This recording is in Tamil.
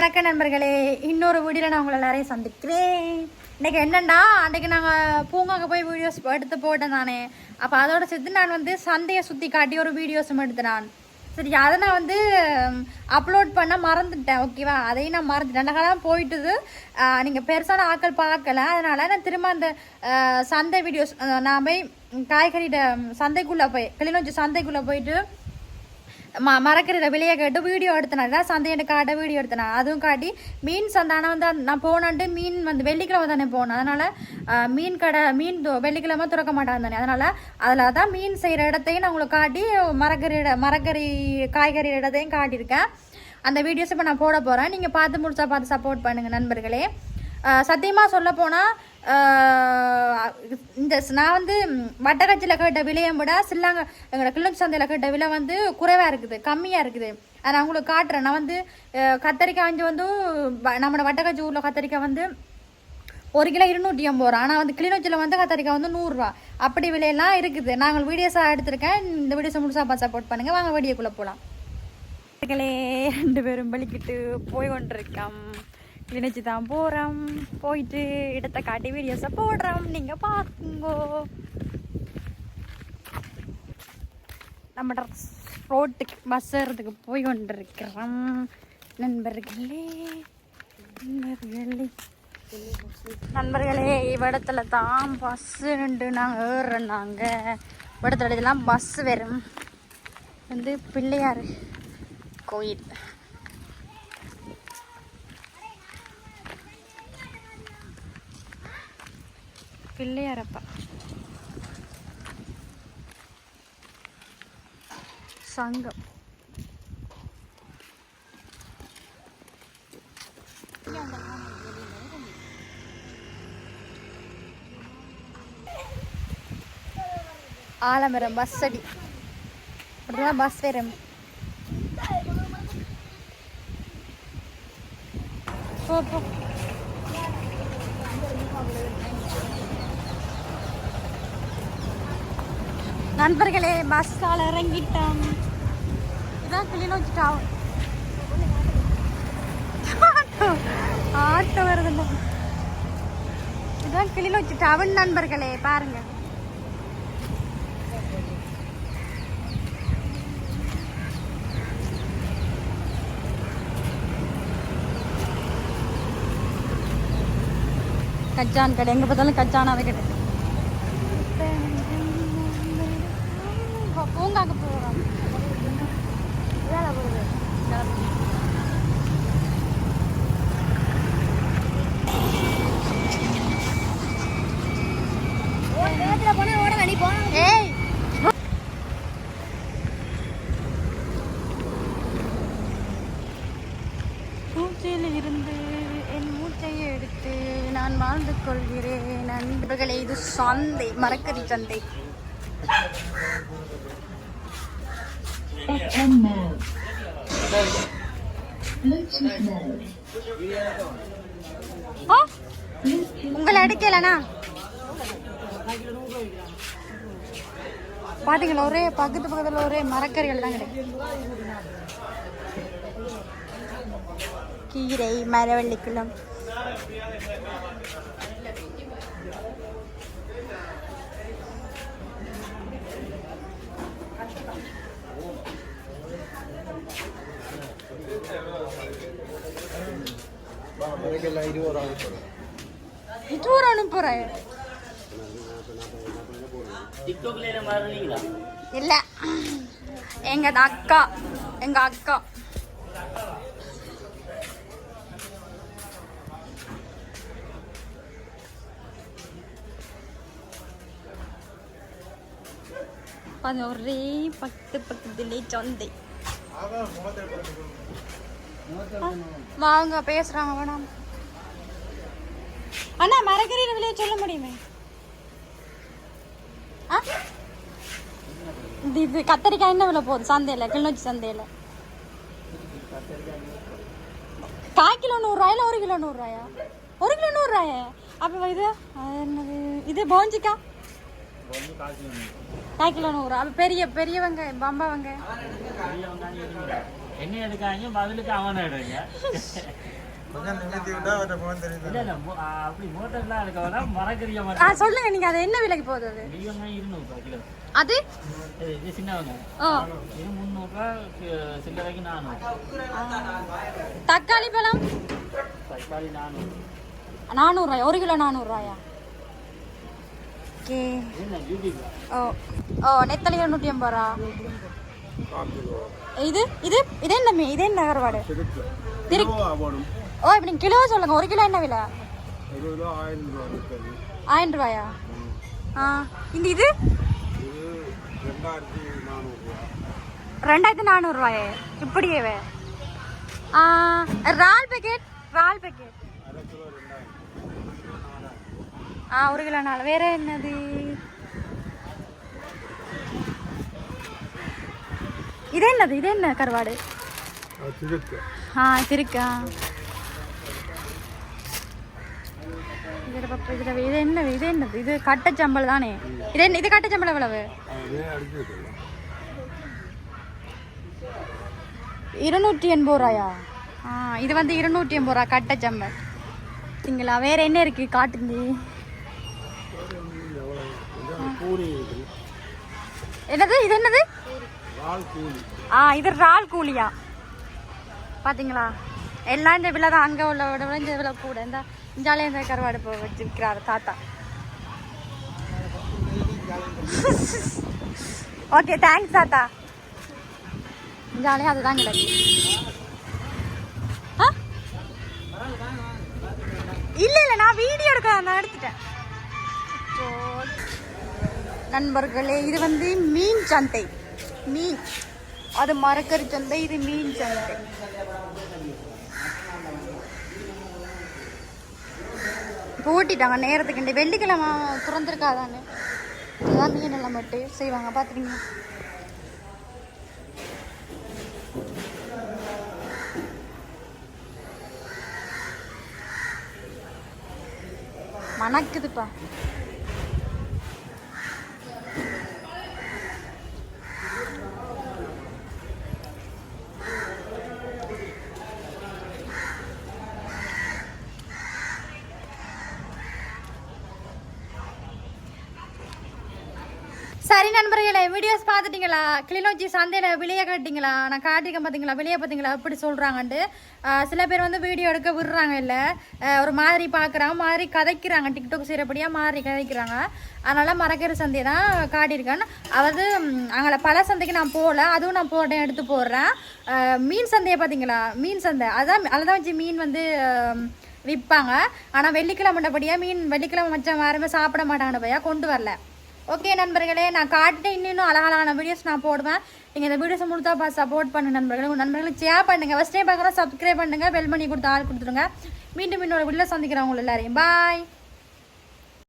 வணக்கம் நண்பர்களே. இன்னொரு வீடியோவில் நான் உங்களை எல்லாரையும் சந்திக்கிறேன். இன்னைக்கு என்னண்டா அன்றைக்கு நாங்கள் பூங்காக்கு போய் வீடியோஸ் எடுத்து போட்டேன் நானே. அப்போ அதோட சேர்த்து நான் வந்து சந்தையை சுற்றி காட்டி ஒரு வீடியோஸும் எடுத்துனான் நான். சரி அதை நான் வந்து அப்லோட் பண்ண மறந்துட்டேன். ஓகேவா அதையும் நான் மறந்துட்டேன். ரெண்டு காலம் போயிட்டுது. நீங்கள் பெருசான ஆட்கள் பார்க்கல. அதனால் நான் திரும்ப அந்த சந்தை வீடியோஸ் நான் போய் காய்கறிகிட்ட சந்தைக்குள்ளே போய் கிளிநொச்சி சந்தைக்குள்ளே போயிட்டு ம மறக்கிறத விலையை கேட்டு வீடியோ எடுத்தேன். தான் சந்தையிட்ட காட்ட வீடியோ எடுத்தேன். அதுவும் காட்டி மீன் சந்தானம் வந்து நான் போனான்ட்டு மீன் வந்து வெள்ளிக்கிழமை தானே போனேன். அதனால் மீன் கடை மீன் வெள்ளிக்கிழமை திறக்க மாட்டாங்க தானே. அதனால் அதில் தான் மீன் செய்கிற இடத்தையும் நான் உங்களுக்கு காட்டி மரக்கறி இட மரக்கறி காய்கறி இடத்தையும் காட்டியிருக்கேன். அந்த வீடியோஸ் இப்போ நான் போட போகிறேன் நீங்கள் பார்த்து முடிச்சா பார்த்து சப்போர்ட் பண்ணுங்கள் நண்பர்களே. சத்தியமாக சொல்ல போனால் இந்த ஸ்- நான் வந்து வட்டக்கச்சியில் கேட்ட விலையை விட சில்லாங்க எங்களோட கிளிநொச்சி சந்தையில் கேட்ட விலை வந்து குறைவாக இருக்குது கம்மியாக இருக்குது. அதை நான் உங்களுக்கு காட்டுறேன். நான் வந்து கத்தரிக்காய் வந்து வந்து வ- நம்மளோட வட்டக்காச்சி ஊரில் கத்தரிக்காய் வந்து ஒரு கிலோ இருநூற்றி ஐம்பது ரூபா. ஆனால் வந்து கிளிநொச்சியில் வந்து கத்தரிக்காய் வந்து நூறுரூவா அப்படி விலையெல்லாம் இருக்குது. நாங்கள் வீடியோஸாக எடுத்திருக்கேன். இந்த வீடியோஸை முழுசாக பார்த்து சப்போர்ட் பண்ணுங்கள் வாங்க வீடியோக்குள்ளே போகலாம் ரெண்டு பேரும் பலிக்கிட்டு போய் கொண்டிருக்கோம் நினைச்சு தான் போகிறோம் போயிட்டு இடத்த காட்டி வீடியோஸை போடுறோம். நீங்கள் பார்க்குங்கோ நம்ம ரோட்டுக்கு பஸ் ஏறதுக்கு போய் கொண்டிருக்கிறோம். நண்பர்களே நண்பர்களே. நண்பர்களே இவ்விடத்துல தான் பஸ்ஸு நின்று நாங்கள் ஏறுறோம் நாங்கள் இவ்விடத்துல இதெல்லாம் பஸ் வரும். வந்து பிள்ளையார் கோயில். பிள்ளையாரப்பா. சங்கம். ஆலமரம் பஸ் அடி. அப்படிதான் பஸ் வேறம் போ. நண்பர்களே பஸ்ஸால் இறங்கிட்டோம். இதான் கிளிநொச்சி டவுன் ஆட்டோ வருது வருதுல்ல. இதான் கிளிநொச்சி டவுன் நண்பர்களே பாருங்க. கச்சான் கடை எங்கே பார்த்தாலும் கச்சானாவே கடை பூங்காக்கு போகிறோம் ஏய்! இருந்து என் மூச்சையை எடுத்து நான் வாழ்ந்து கொள்கிறேன். நண்பர்களே இது சந்தை மரக்கறி சந்தை. FM mode. Bluetooth mode. ஆ உங்களை அடிக்கலண்ணா பாத்தீங்களா ஒரே பக்கத்து பக்கத்துல ஒரே மரக்கறிகள் தான் கிடைக்கும் கீரை மரவள்ளிக்குளம் டூர் அனுப்புறேன் டிக்டாக்ல மாறுறீங்களா இல்ல எங்க அக்கா எங்க அக்கா பாருங்க, ஒரே பக்கத்து பக்கத்துலே சந்தை வாங்க பேசுறாங்க வேணாம் அண்ணா மரக்கறியில் விலையை சொல்ல முடியுமே? ஆ? இது இது கத்தரிக்காய் என்ன விலை போகுது? சந்தையில் கிளிநொச்சி சந்தையில். கால் கிலோ நூறுரூவாயில ஒரு கிலோ நூறுரூவாயா? ஒரு கிலோ நூறுரூவாயா? அப்போ இது என்னது? இது போஞ்சிக்கா? கால் கிலோ நூறு. அப்போ பெரிய பெரிய வெங்காயம் பம்பா வெங்காயம். என்ன எடுக்காங்க பதிலுக்கு அவனை எடுங்க. சொல்லுங்க நீங்க அது என்ன விலைக்கு போகுது அது? இது தக்காளி பழம்? தக்காளி நானூறுரூவாயா ஒரு கிலோ நானூறுரூவாயா ஓகே. ஓ ஓ நெத்தலி நூற்றி ஐம்பது ரூபா. இது இது இது என்ன இது என்ன கருவாடு திரு ஓ இப்படி கிலோ சொல்லுங்க. ஒரு கிலோ என்ன விலை? ஆயிரம் ரூபாயா? ஆ இந்த இது? ரெண்டாயிரத்தி நானூறுரூவா ரெண்டாயிரத்தி நானூறுரூவாயே இப்படியேவே ஆ இறால் பேக்கெட் இறால் பேக்கெட் ஆ ஒரு கிலோ நாலு. வேற என்னது? இது என்னது? இது என்ன கருவாடு? ஆ இது இதில் பப்ப இதில் இது என்ன இது என்னது? இது கட்டச்சம்பல் தானே? இது என்ன இது கட்டச்சம்பல் எவ்வளவு? இருநூற்றி எண்பது ரூபாயா? ஆ இது வந்து இருநூற்றி எண்பது ரூபா கட்டச்சம்பல் சரிங்களா வேற என்ன இருக்கு காட்டுங்க. இருக்குது என்னது? இது என்னது? ஆ இது இறால் கூலியா? பாத்தீங்களா? எல்லாம் இந்த விழா தான் அங்கே உள்ள விட இந்த விழா கூட இந்த இஞ்சாலே இந்த கருவாடு போ வச்சிருக்கிறார் தாத்தா. ஓகே தேங்க்ஸ் தாத்தா. இஞ்சாலே அதுதான் கிடைக்கும் இல்லை இல்ல இல்ல நான் வீடியோ எடுக்க நான் எடுத்துட்டேன். நண்பர்களே இது வந்து மீன் சந்தை. மீன். அது மரக்கறி சந்தை இது மீன் சந்தை. இப்போ நேரத்துக்கு இந்த வெள்ளிக்கிழமை திறந்துருக்காதான்னு இதுதான் மீன் எல்லாம் மட்டும் செய்வாங்க பார்த்துருங்க மணக்குதுப்பா. சரி நண்பர்களே வீடியோஸ் பார்த்துட்டீங்களா? கிளிநொச்சி சந்தையில் வெளியே காட்டிங்களா நான் காட்டிருக்கேன் பார்த்தீங்களா வெளியே பார்த்தீங்களா எப்படி சொல்கிறாங்கன்ட்டு சில பேர் வந்து வீடியோ எடுக்க விடுறாங்க இல்லை. ஒரு மாதிரி பார்க்குறாங்க மாதிரி கதைக்கிறாங்க டிக்டாக் செய்கிறபடியாக மாதிரி கதைக்கிறாங்க. அதனால் மரக்கறி சந்தை தான் காட்டியிருக்கேன். அதாவது அங்கே பல சந்தைக்கு நான் போகல. அதுவும் நான் போட்டேன் எடுத்து போடுறேன். மீன் சந்தையை பார்த்தீங்களா மீன் சந்தை. அதான் அதில் தான் வச்சு மீன் வந்து விற்பாங்க. ஆனால் வெள்ளிக்கிழமைப்படியாக மீன் வெள்ளிக்கிழமை மச்சம் யாருமே சாப்பிட மாட்டாங்கன்னு பையா கொண்டு வரல. ஓகே நண்பர்களே நான் காட்டிட்டு இன்னும் அழகான வீடியோஸ் நான் போடுவேன். நீங்கள் இந்த வீடியோஸை முழுத்தா பார்த்து சப்போர்ட் பண்ணுங்க நண்பர்களே. உங்கள் நண்பர்களுக்கு ஷேர் பண்ணுங்கள் ஃபஸ்ட் டைம் பார்க்குறோம் சப்ஸ்கிரைப் பண்ணுங்கள் பெல் பண்ணி கொடுத்து ஆள் கொடுத்துருங்க மீண்டும் இன்னொரு வீடியோவில் சந்திக்கிறேன் உங்களை எல்லாரையும். பாய்